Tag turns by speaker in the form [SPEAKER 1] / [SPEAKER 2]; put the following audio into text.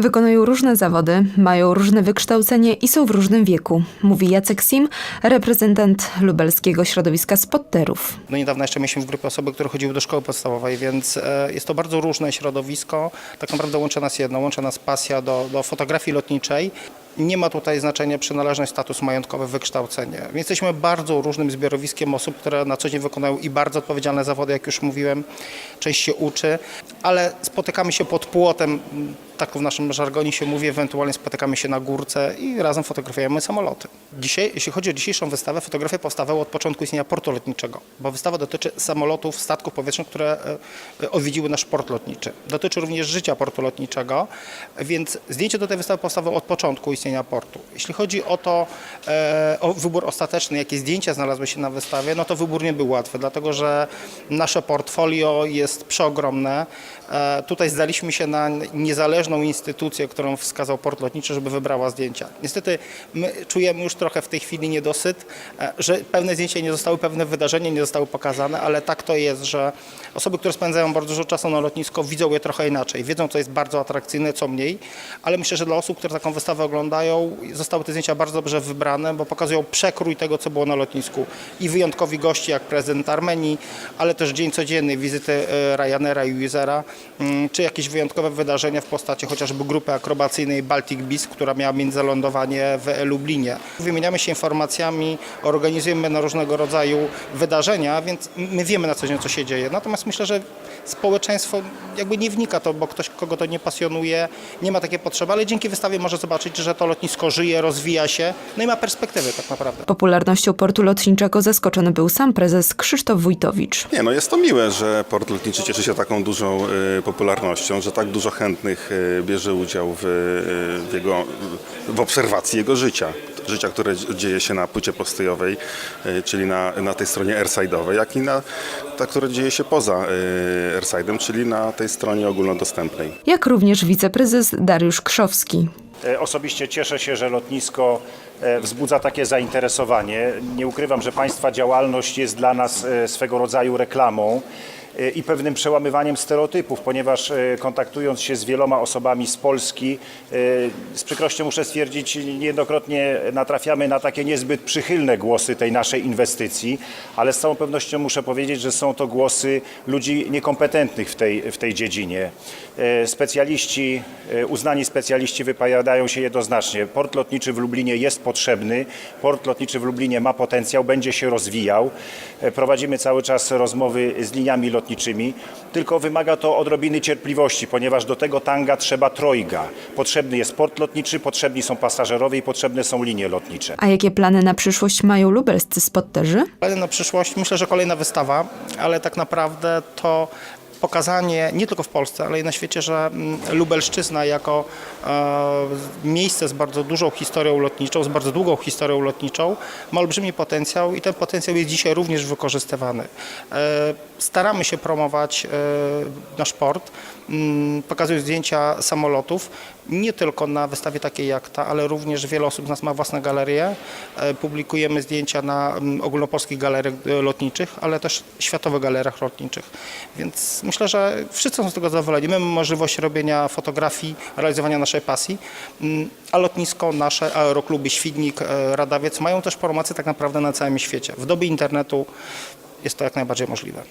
[SPEAKER 1] Wykonują różne zawody, mają różne wykształcenie i są w różnym wieku, mówi Jacek Sim, reprezentant lubelskiego środowiska spotterów.
[SPEAKER 2] Do niedawna jeszcze mieliśmy w grupie osoby, które chodziły do szkoły podstawowej, więc e, jest to bardzo różne środowisko. Tak naprawdę łączy nas jedno, łączy nas pasja do, do fotografii lotniczej. Nie ma tutaj znaczenia przynależność, status majątkowy, wykształcenie. Jesteśmy bardzo różnym zbiorowiskiem osób, które na co dzień wykonują i bardzo odpowiedzialne zawody, jak już mówiłem. Część się uczy, ale spotykamy się pod płotem, tak w naszym żargonie się mówi, ewentualnie spotykamy się na górce i razem fotografujemy samoloty. Dzisiaj, jeśli chodzi o dzisiejszą wystawę, fotografie powstawały od początku istnienia portu lotniczego, bo wystawa dotyczy samolotów, statków powietrznych, które e, e, odwiedziły nasz port lotniczy. Dotyczy również życia portu lotniczego, więc zdjęcie do tej wystawy powstawało od początku istnienia portu. Jeśli chodzi o to, e, o wybór ostateczny, jakie zdjęcia znalazły się na wystawie, no to wybór nie był łatwy, dlatego że nasze portfolio jest przeogromne. Tutaj zdaliśmy się na niezależną instytucję, którą wskazał port lotniczy, żeby wybrała zdjęcia. Niestety my czujemy już trochę w tej chwili niedosyt, e, że pewne zdjęcia nie zostały, pewne wydarzenia nie zostały pokazane, ale tak to jest, że osoby, które spędzają bardzo dużo czasu na lotnisko, widzą je trochę inaczej. Wiedzą, co jest bardzo atrakcyjne, co mniej, ale myślę, że dla osób, które taką wystawę oglądają, zostały te zdjęcia bardzo dobrze wybrane, bo pokazują przekrój tego, co było na lotnisku. I wyjątkowi gości, jak prezydent Armenii, ale też dzień codzienny, wizyty e, Ryanaira i Usera, mm, czy jakieś wyjątkowe wydarzenia w postaci chociażby grupy akrobacyjnej Baltic Beast, która miała międzylądowanie w Lublinie. Wymieniamy się informacjami, organizujemy na różnego rodzaju wydarzenia, więc my wiemy na co dzień, co się dzieje. Natomiast myślę, że społeczeństwo jakby nie wnika to, bo ktoś, kogo to nie pasjonuje, nie ma takiej potrzeby, ale dzięki wystawie może zobaczyć, że to lotnisko żyje, rozwija się, no i ma perspektywy tak naprawdę.
[SPEAKER 1] Popularnością portu lotniczego zaskoczony był sam prezes Krzysztof Wójtowicz.
[SPEAKER 3] Nie, no jest to miłe, że port lotniczy cieszy się taką dużą y, popularnością, że tak dużo chętnych y, bierze udział w, y, w jego, w obserwacji jego życia. Życia, które dzieje się na płycie postojowej, y, czyli na, na tej stronie airside'owej, jak i na ta, które dzieje się poza y, airside'em, czyli na tej stronie ogólnodostępnej.
[SPEAKER 1] Jak również wiceprezes Dariusz Krzowski.
[SPEAKER 4] E, Osobiście cieszę się, że lotnisko e, wzbudza takie zainteresowanie. Nie ukrywam, że Państwa działalność jest dla nas e, swego rodzaju reklamą i pewnym przełamywaniem stereotypów, ponieważ e, kontaktując się z wieloma osobami z Polski, e, z przykrością muszę stwierdzić, niejednokrotnie natrafiamy na takie niezbyt przychylne głosy tej naszej inwestycji, ale z całą pewnością muszę powiedzieć, że są to głosy ludzi niekompetentnych w tej, w tej dziedzinie. E, Specjaliści, e, uznani specjaliści wypowiadają się jednoznacznie. Port lotniczy w Lublinie jest potrzebny, port lotniczy w Lublinie ma potencjał, będzie się rozwijał. E, Prowadzimy cały czas rozmowy z liniami lotniczymi, tylko wymaga to odrobiny cierpliwości, ponieważ do tego tanga trzeba trojga. Potrzebny jest port lotniczy, potrzebni są pasażerowie i potrzebne są linie lotnicze.
[SPEAKER 1] A jakie plany na przyszłość mają lubelscy spotterzy?
[SPEAKER 2] Ale na przyszłość myślę, że kolejna wystawa, ale tak naprawdę to pokazanie nie tylko w Polsce, ale i na świecie, że mm, Lubelszczyzna jako e, miejsce z bardzo dużą historią lotniczą, z bardzo długą historią lotniczą ma olbrzymi potencjał i ten potencjał jest dzisiaj również wykorzystywany. E, staramy się promować e, nasz port, mm, pokazując zdjęcia samolotów, nie tylko na wystawie takiej jak ta, ale również wiele osób z nas ma własne galerie. Publikujemy zdjęcia na mm, ogólnopolskich galeriach lotniczych, ale też światowych galeriach lotniczych. Więc myślę, że wszyscy są z tego zadowoleni. My mamy możliwość robienia fotografii, realizowania naszej pasji, mm, a lotnisko nasze, aerokluby Świdnik, e, Radawiec mają też promocje tak naprawdę na całym świecie. W dobie internetu jest to jak najbardziej możliwe.